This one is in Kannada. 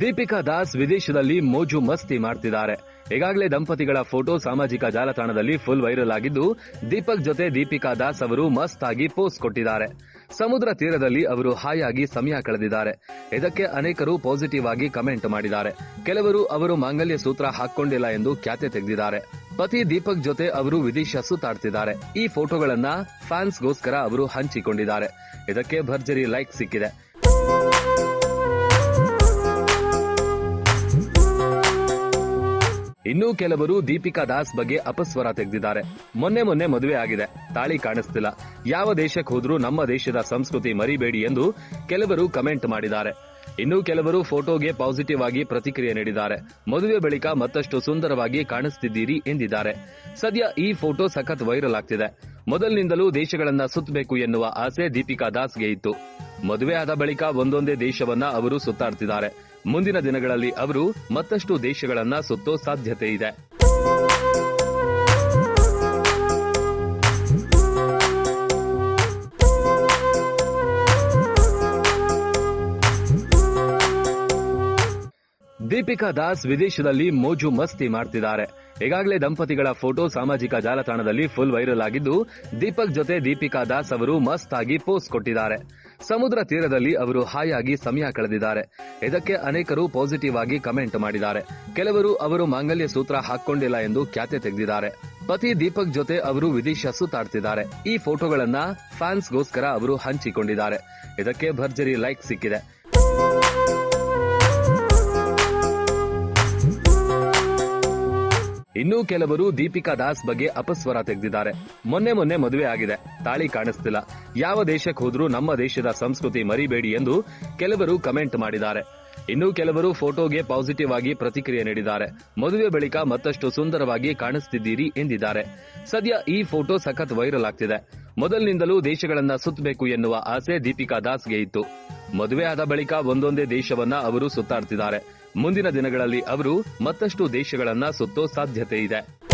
ದೀಪಿಕಾ ದಾಸ್ ವಿದೇಶದಲ್ಲಿ ಮೋಜು ಮಸ್ತಿ ಮಾಡ್ತಿದ್ದಾರೆ. ಈಗಾಗಲೇ ದಂಪತಿಗಳ ಫೋಟೋ ಸಾಮಾಜಿಕ ಜಾಲತಾಣದಲ್ಲಿ ಫುಲ್ ವೈರಲ್ ಆಗಿದ್ದು, ದೀಪಕ್ ಜೊತೆ ದೀಪಿಕಾ ದಾಸ್ ಅವರು ಮಸ್ತ್ ಆಗಿ ಪೋಸ್ಟ್ ಕೊಟ್ಟಿದ್ದಾರೆ. ಸಮುದ್ರ ತೀರದಲ್ಲಿ ಅವರು ಹಾಯಾಗಿ ಸಮಯ ಕಳೆದಿದ್ದಾರೆ. ಇದಕ್ಕೆ ಅನೇಕರು ಪಾಸಿಟಿವ್ ಆಗಿ ಕಮೆಂಟ್ ಮಾಡಿದ್ದಾರೆ. ಕೆಲವರು ಅವರು ಮಾಂಗಲ್ಯ ಸೂತ್ರ ಹಾಕೊಂಡಿಲ್ಲ ಎಂದು ಖ್ಯಾತೆ ತೆಗೆದಿದ್ದಾರೆ. ಪತಿ ದೀಪಕ್ ಜೊತೆ ಅವರು ವಿದೇಶ ಸುತ್ತಾಡ್ತಿದ್ದಾರೆ. ಈ ಫೋಟೋಗಳನ್ನ ಫ್ಯಾನ್ಸ್ಗೋಸ್ಕರ ಅವರು ಹಂಚಿಕೊಂಡಿದ್ದಾರೆ. ಇದಕ್ಕೆ ಭರ್ಜರಿ ಲೈಕ್ ಸಿಕ್ಕಿದೆ. ಇನ್ನೂ ಕೆಲವರು ದೀಪಿಕಾ ದಾಸ್ ಬಗ್ಗೆ ಅಪಸ್ವರ ತೆಗೆದಿದ್ದಾರೆ. ಮೊನ್ನೆ ಮೊನ್ನೆ ಮದುವೆ ಆಗಿದೆ. ತಾಳಿ ಕಾಣಿಸ್ತಿಲ್ಲ. ಯಾವ ದೇಶಕ್ಕೆ ಹೋದ್ರೂ ನಮ್ಮ ದೇಶದ ಸಂಸ್ಕೃತಿ ಮರಿಬೇಡಿ ಎಂದು ಕೆಲವರು ಕಮೆಂಟ್ ಮಾಡಿದ್ದಾರೆ. ಇನ್ನು ಕೆಲವರು ಫೋಟೋಗೆ ಪಾಸಿಟಿವ್ ಆಗಿ ಪ್ರತಿಕ್ರಿಯೆ ನೀಡಿದ್ದಾರೆ. ಮದುವೆ ಬಳಿಕ ಮತ್ತಷ್ಟು ಸುಂದರವಾಗಿ ಕಾಣಿಸ್ತಿದ್ದೀರಿ ಎಂದಿದ್ದಾರೆ. ಸದ್ಯ ಈ ಫೋಟೋ ಸಖತ್ ವೈರಲ್ ಆಗ್ತಿದೆ. ಮೊದಲಿನಿಂದಲೂ ದೇಶಗಳನ್ನ ಸುತ್ತಬೇಕು ಎನ್ನುವ ಆಸೆ ದೀಪಿಕಾ ದಾಸ್ಗೆ ಇತ್ತು. ಮದುವೆ ಆದ ಬಳಿಕ ಒಂದೊಂದೇ ದೇಶವನ್ನ ಅವರು ಸುತ್ತಾಡ್ತಿದ್ದಾರೆ. ಮುಂದಿನ ದಿನಗಳಲ್ಲಿ ಅವರು ಮತ್ತಷ್ಟು ದೇಶಗಳನ್ನ ಸುತ್ತೋ ಸಾಧ್ಯತೆ ಇದೆ. ದೀಪಿಕಾ ದಾಸ್ ವಿದೇಶದಲ್ಲಿ ಮೋಜು ಮಸ್ತಿ ಮಾಡ್ತಿದ್ದಾರೆ. ಈಗಾಗಲೇ ದಂಪತಿಗಳ ಫೋಟೋ ಸಾಮಾಜಿಕ ಜಾಲತಾಣದಲ್ಲಿ ಫುಲ್ ವೈರಲ್ ಆಗಿದ್ದು, ದೀಪಕ್ ಜೊತೆ ದೀಪಿಕಾ ದಾಸ್ ಅವರು ಮಸ್ತ್ ಆಗಿ ಪೋಸ್ಟ್ ಕೊಟ್ಟಿದ್ದಾರೆ. ಸಮುದ್ರ ತೀರದಲ್ಲಿ ಅವರು ಹಾಯಾಗಿ ಸಮಯ ಕಳೆದಿದ್ದಾರೆ. ಇದಕ್ಕೆ ಅನೇಕರು ಪಾಸಿಟಿವ್ ಆಗಿ ಕಮೆಂಟ್ ಮಾಡಿದ್ದಾರೆ. ಕೆಲವರು ಅವರು ಮಾಂಗಲ್ಯ ಸೂತ್ರ ಹಾಕೊಂಡಿಲ್ಲ ಎಂದು ಖ್ಯಾತೆ ತೆಗೆದಿದ್ದಾರೆ. ಪತಿ ದೀಪಕ್ ಜೊತೆ ಅವರು ವಿದೇಶ ಸುತ್ತಾಡ್ತಿದ್ದಾರೆ. ಈ ಫೋಟೋಗಳನ್ನ ಫ್ಯಾನ್ಸ್ಗೋಸ್ಕರ ಅವರು ಹಂಚಿಕೊಂಡಿದ್ದಾರೆ. ಇದಕ್ಕೆ ಭರ್ಜರಿ ಲೈಕ್ ಸಿಕ್ಕಿದೆ. ಇನ್ನೂ ಕೆಲವರು ದೀಪಿಕಾ ದಾಸ್ ಬಗ್ಗೆ ಅಪಸ್ವರ ತೆಗೆದಿದ್ದಾರೆ. ಮೊನ್ನೆ ಮೊನ್ನೆ ಮದುವೆ ಆಗಿದೆ. ತಾಳಿ ಕಾಣಿಸ್ತಿಲ್ಲ. ಯಾವ ದೇಶಕ್ಕೆ ಹೋದ್ರೂ ನಮ್ಮ ದೇಶದ ಸಂಸ್ಕೃತಿ ಮರಿಬೇಡಿ ಎಂದು ಕೆಲವರು ಕಮೆಂಟ್ ಮಾಡಿದ್ದಾರೆ. ಇನ್ನು ಕೆಲವರು ಫೋಟೋಗೆ ಪಾಸಿಟಿವ್ ಆಗಿ ಪ್ರತಿಕ್ರಿಯೆ ನೀಡಿದ್ದಾರೆ. ಮದುವೆ ಬಳಿಕ ಮತ್ತಷ್ಟು ಸುಂದರವಾಗಿ ಕಾಣಿಸ್ತಿದ್ದೀರಿ ಎಂದಿದ್ದಾರೆ. ಸದ್ಯ ಈ ಫೋಟೋ ಸಖತ್ ವೈರಲ್ ಆಗ್ತಿದೆ. ಮೊದಲಿನಿಂದಲೂ ದೇಶಗಳನ್ನ ಸುತ್ತಬೇಕು ಎನ್ನುವ ಆಸೆ ದೀಪಿಕಾ ದಾಸ್ಗೆ ಇತ್ತು. ಮದುವೆ ಆದ ಬಳಿಕ ಒಂದೊಂದೇ ದೇಶವನ್ನ ಅವರು ಸುತ್ತಾಡ್ತಿದ್ದಾರೆ. ಮುಂದಿನ ದಿನಗಳಲ್ಲಿ ಅವರು ಮತ್ತಷ್ಟು ದೇಶಗಳನ್ನ ಸುತ್ತೋ ಸಾಧ್ಯತೆ ಇದೆ.